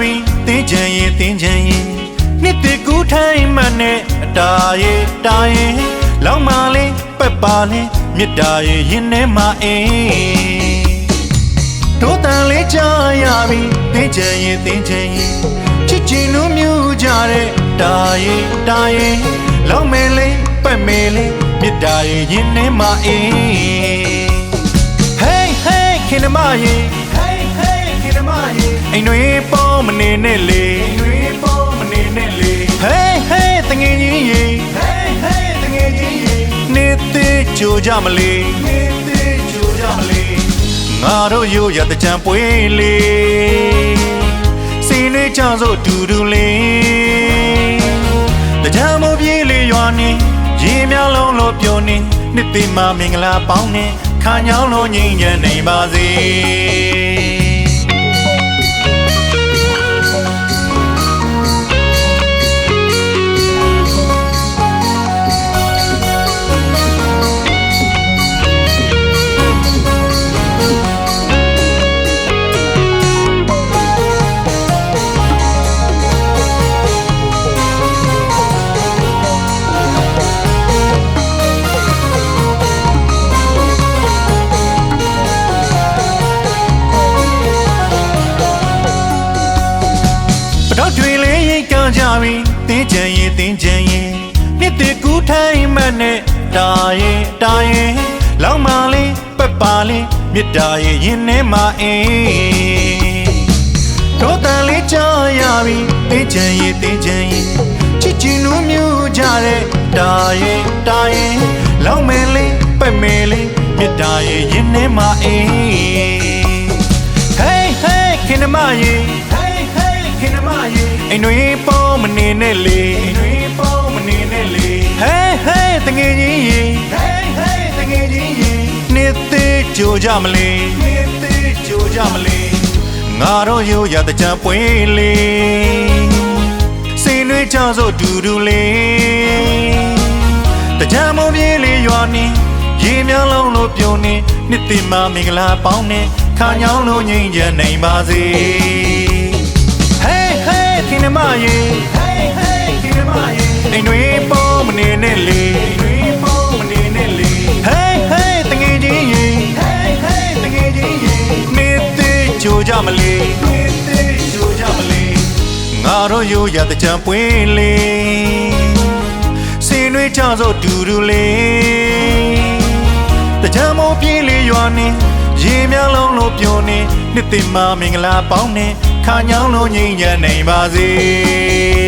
ပြီတင်းချင်ရင်တင်းချင်ရင်နှစ်တကူထိုင်းမှနဲ့အတားရဲ့တားရဲ့လောင်မာလေးပက်ပါလေးမြစ်တာရဲ့ရင်ထဲမှာအင်းတို့တန်လေးကြာရပြီတင်းချင်ရင်တင်းချင်ရင်ချစ်ချင်လို့မြူကြတဲ့တားရဲ့တားရဲ့လောင်မဲလေးပက်မဲလေးမြစ်တာရဲ့ရင်ထဲမှာအင်း Hey hey ခင်မရေ အိမ်တွေပေါ်မနေနဲ့လေအိမ်တွေပေါ်မနေနဲ့လေ Hey hey တငယ်ချင်းရေ Hey hey တငယ်ချင်းရေနေသေးကြိုကြမလေးနေသေးကြိုကြမလေးငါတို့ရိုးရတဲ့ကြံပွေးလေးစီနေချစို့တူတူလေးတကြံမပြေးလေးရွာနေရေမြောင်းလုံးလို့ပြောနေနှစ်သိမမင်္ဂလာပေါင်းနေခါညောင်းလုံးငိမ့်ညံနေပါစေ တ်ကကြပြီတင်းချင်ရင်တင်းချင်ရင်နှစ်တကူထိုင်းမှနဲ့တာရင်တာရင်လောင်မာလေးပက်ပါလေးမြစ်တာရဲ့ရင်ထဲမှာအင်းတို့တန်လေးကြာရပြီတင်းချင်ရင်တင်းချင်ရင်ချစ်ချင်လို့မြူကြတဲ့တာရင်တာရင်လောင်မဲလေးပက်မဲလေးမြစ်တာရဲ့ရင်ထဲမှာအင်း Hey hey ခင်မရေ Hey hey ခင်မရေအိမ်တွေပေါ်မ နေနဲ့လေအိမ်တွေပေါ်မနေနဲ့လေ Hey hey တငယ်ချင်းရေ Hey hey တငယ်ချင်းရေနေသေးကြိုကြမလေးနေသေးကြိုကြမလေးငါတို့ရိုးရတဲ့ကြံပွင့်လေးစိန်တွေချစို့တူတူလေးတကြံမပြေးလေးရွာနေရေမြောင်းလုံးလို့ပြုံနေနှစ်သိမမင်္ဂလာပေါင်းနေခါညောင်းလို့ငိမ့်ချမ်းနိုင်ပါစေ နေနဲ့လေအိမ်တွေပေါ်မနေနဲ့လေ Hey hey တငယ်ချင်းရေ Hey hey တငယ်ချင်းရေနေသေးကြိုကြမလေးနေသေးကြိုကြမလေးငါတို့ရိုးရတဲ့ကြံပွင့်လေးစင်တွေချစို့တူတူလေးတကြံမိုးပြေးလေးရွာနေရေမြောင်းလုံးလို့ပြောနေနှစ်သိမမင်္ဂလာပေါင်းနေခါညောင်းလို့ငိမ့်ညံနိုင်ပါစေ